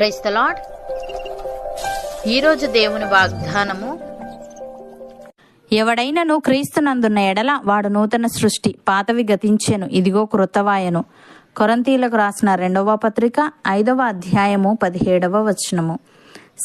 Price the lord ఈరోజు దేవుని వాగ్దానము ఎవడైనను క్రీస్తునందున్న ఎడల వాడు నూతన సృష్టి పాతవి గతించెను ఇదిగో క్రొత్తవాయను కొరంతీలకు రాసిన రెండవ పత్రిక ఐదవ అధ్యాయము పదిహేడవ వచనము.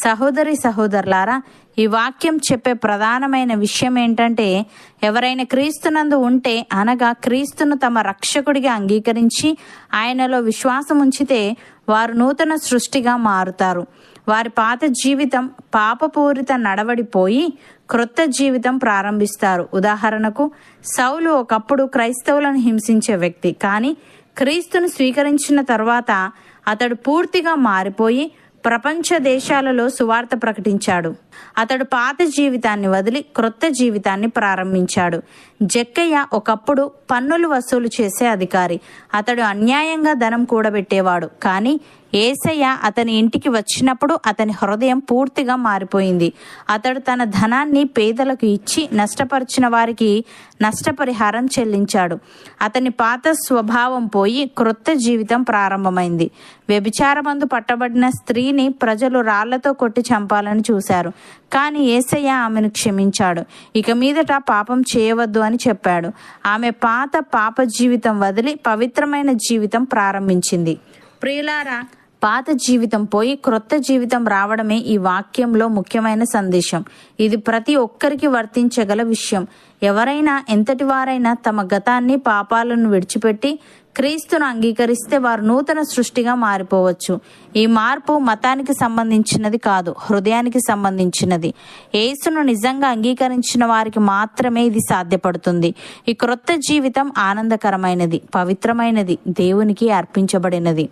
సహోదరి సహోదరులారా ఈ వాక్యం చెప్పే ప్రధానమైన విషయం ఏంటంటే ఎవరైనా క్రీస్తునందు ఉంటే అనగా క్రీస్తును తమ రక్షకుడిగా అంగీకరించి ఆయనలో విశ్వాసం ఉంచితే వారు నూతన సృష్టిగా మారుతారు. వారి పాత జీవితం పాపపూరిత నడవడిపోయి క్రొత్త జీవితం ప్రారంభిస్తారు. ఉదాహరణకు సౌలు ఒకప్పుడు క్రైస్తవులను హింసించే వ్యక్తి కానీ క్రీస్తును స్వీకరించిన తర్వాత అతడు పూర్తిగా మారిపోయి ప్రపంచ దేశాలలో సువార్త ప్రకటించాడు. అతడు పాత జీవితాన్ని వదిలి క్రొత్త జీవితాన్ని ప్రారంభించాడు. జక్కయ్య ఒకప్పుడు పన్నులు వసూలు చేసే అధికారి. అతడు అన్యాయంగా ధనం కూడబెట్టేవాడు. కానీ ఏసయ్య అతని ఇంటికి వచ్చినప్పుడు అతని హృదయం పూర్తిగా మారిపోయింది. అతడు తన ధనాన్ని పేదలకు ఇచ్చి నష్టపరిచిన వారికి నష్టపరిహారం చెల్లించాడు. అతని పాత స్వభావం పోయి క్రొత్త జీవితం ప్రారంభమైంది. వ్యభిచారమందు పట్టబడిన స్త్రీ స్త్రీని ప్రజలు రాళ్ళతో కొట్టి చంపాలని చూశారు. కానీ ఏసయ్య ఆమెను క్షమించాడు. ఇక మీదట పాపం చేయవద్దు అని చెప్పాడు. ఆమె పాత పాప జీవితం వదిలి పవిత్రమైన జీవితం ప్రారంభించింది. ప్రియులారా పాత జీవితం పోయి క్రొత్త జీవితం రావడమే ఈ వాక్యంలో ముఖ్యమైన సందేశం. ఇది ప్రతి ఒక్కరికి వర్తించగల విషయం. ఎవరైనా ఎంతటి వారైనా తమ గతాన్ని పాపాలను విడిచిపెట్టి క్రీస్తును అంగీకరిస్తే వారు నూతన సృష్టిగా మారిపోవచ్చు. ఈ మార్పు మతానికి సంబంధించినది కాదు హృదయానికి సంబంధించినది. యేసును నిజంగా అంగీకరించిన వారికి మాత్రమే ఇది సాధ్యపడుతుంది. ఈ క్రొత్త జీవితం ఆనందకరమైనది పవిత్రమైనది దేవునికి అర్పించబడినది.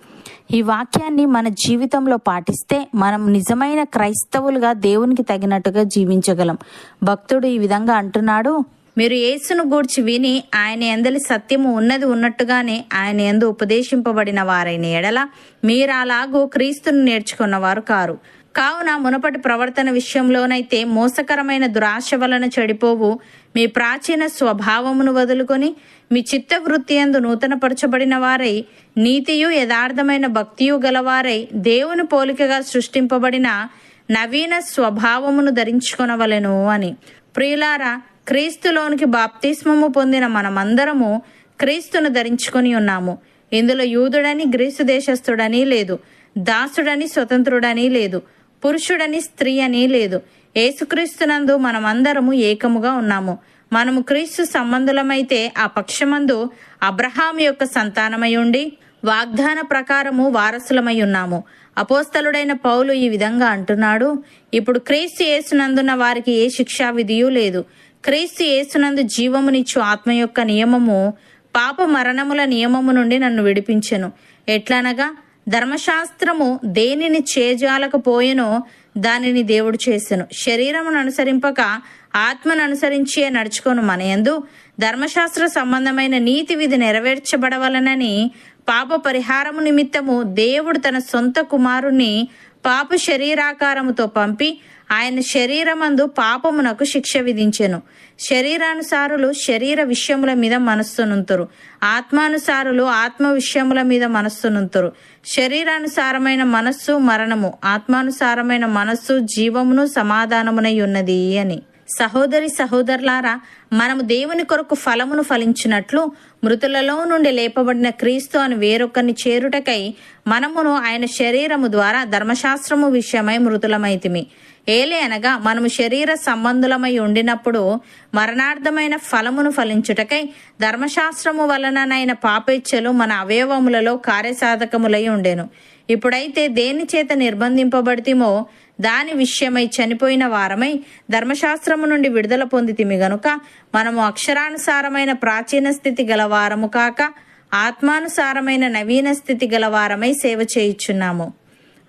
ఈ వాక్యాన్ని మన జీవితంలో పాటిస్తే మనం నిజమైన క్రైస్తవులుగా దేవునికి తగినట్టుగా జీవించగలం. భక్తుడు ఈ విధంగా అంటున్నాడు మీరు యేసును గూర్చి విని ఆయన ఎందలి సత్యము ఉన్నది ఉన్నట్టుగానే ఆయన ఎందు ఉపదేశింపబడిన వారైన ఎడల మీరు అలాగూ క్రీస్తును నేర్చుకున్నవారు కారు. కావున మునపటి ప్రవర్తన విషయంలోనైతే మోసకరమైన దురాశ వలన చెడిపోవు. మీ ప్రాచీన స్వభావమును వదులుకొని మీ చిత్తవృత్తి ఎందు నూతనపరచబడిన వారై నీతియు యథార్థమైన భక్తియు గలవారై దేవుని పోలికగా సృష్టింపబడిన నవీన స్వభావమును ధరించుకొనవలెను అని. ప్రియులారా క్రీస్తులోనికి బాప్తిస్మము పొందిన మనమందరము క్రీస్తును ధరించుకొని ఉన్నాము. ఇందులో యూదుడని గ్రీసు దేశస్థుడని లేదు. దాసుడని స్వతంత్రుడని లేదు. పురుషుడని స్త్రీ అని లేదు. ఏసుక్రీస్తునందు మనమందరము ఏకముగా ఉన్నాము. మనము క్రీస్తు సంబంధులమైతే ఆ పక్షమందు అబ్రహాం యొక్క సంతానమై ఉండి వాగ్దాన ప్రకారము వారసులమై ఉన్నాము. అపోస్తలుడైన పౌలు ఈ విధంగా అంటున్నాడు ఇప్పుడు క్రీస్తు యేసునందున్న వారికి ఏ శిక్షా విధియు లేదు. క్రీస్తు యేసునందు జీవమునిచ్చు ఆత్మ యొక్క నియమము పాప మరణముల నియమము నుండి నన్ను విడిపించెను. ఎట్లనగా ధర్మశాస్త్రము దేనిని చేజాలకపోయెనో దానిని దేవుడు చేసెను. శరీరమును అనుసరింపక ఆత్మను అనుసరించే నడుచుకొను మనయందు ధర్మశాస్త్ర సంబంధమైన నీతి విధి నెరవేర్చబడవలనని పాప పరిహారము నిమిత్తము దేవుడు తన సొంత కుమారుణ్ణి పాప శరీరాకారముతో పంపి ఆయన శరీరమందు పాపమునకు శిక్ష విధించెను. శరీరానుసారులు శరీర విషయముల మీద మనస్సునుంతురు. ఆత్మానుసారులు ఆత్మ విషయముల మీద మనస్సునుంతురు. శరీరానుసారమైన మనస్సు మరణము ఆత్మానుసారమైన మనస్సు జీవమును సమాధానమునై ఉన్నది అని. సహోదరి సహోదరులారా మనము దేవుని కొరకు ఫలమును ఫలించినట్లు మృతులలో నుండి లేపబడిన క్రీస్తు అని వేరొకరిని చేరుటకై మనమును ఆయన శరీరము ద్వారా ధర్మశాస్త్రము విషయమై మృతులమైతిమి. ఏలే అనగా మనము శరీర సంబంధులమై ఉండినప్పుడు మరణార్థమైన ఫలమును ఫలించుటకై ధర్మశాస్త్రము వలననైన పాపేచ్ఛలు మన అవయవములలో కార్యసాధకములై ఉండెను. ఇప్పుడైతే దేని చేత నిర్బంధింపబడితిమో దాని విషయమై చనిపోయిన వారమై ధర్మశాస్త్రము నుండి విడుదల పొందితిమి గనుక మనము అక్షరానుసారమైన ప్రాచీన స్థితి గలవారము కాక ఆత్మానుసారమైన నవీన స్థితి గలవారమై సేవ చేయుచున్నాము.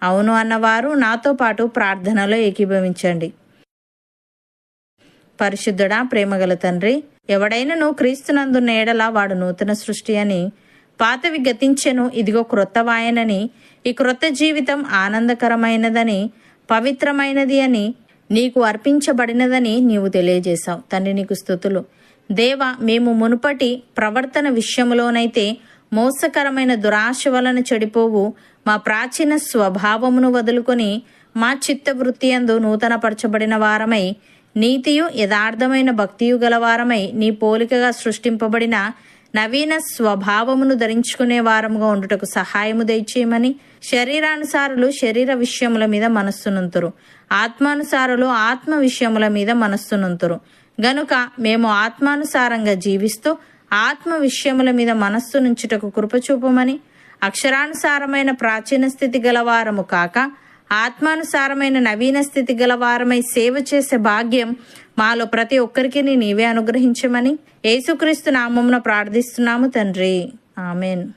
అవును అన్నవారు నాతో పాటు ప్రార్థనలో ఏకీభవించండి. పరిశుద్ధుడా ప్రేమగల తండ్రి ఎవడైనను క్రీస్తునందున్న ఏడలా వాడు నూతన సృష్టి అని పాతవి గతించెను ఇదిగో క్రొత్త వాయనని. ఈ క్రొత్త జీవితం ఆనందకరమైనదని పవిత్రమైనది అని నీకు అర్పించబడినదని నీవు తెలియజేశావు. తండ్రి నీకు స్థుతులు. దేవ మేము మునుపటి ప్రవర్తన విషయంలోనైతే మోసకరమైన దురాశ వలన చెడిపోవు. మా ప్రాచీన స్వభావమును వదులుకొని మా చిత్తవృత్తి అందు నూతనపరచబడిన వారమై నీతియు యథార్థమైన భక్తియు గలవారమై నీ పోలికగా సృష్టింపబడిన నవీన స్వభావమును ధరించుకునే వారముగా ఉండుటకు సహాయము దయచేయమని శరీరానుసారులు శరీర విషయముల మీద మనస్సునుంతురు. ఆత్మానుసారులు ఆత్మ విషయముల మీద మనస్సునుంతురు. గనుక మేము ఆత్మానుసారంగా జీవిస్తూ ఆత్మ విషయముల మీద మనస్సు నుంచుటకు కృపచూపమని అక్షరానుసారమైన ప్రాచీన స్థితి గలవారము కాక ఆత్మానుసారమైన నవీన స్థితి గలవారమై సేవ చేసే భాగ్యం మాలో ప్రతి ఒక్కరికి నీవే అనుగ్రహించమని యేసుక్రీస్తు నామమున ప్రార్థిస్తున్నాము తండ్రి. ఆమెన్.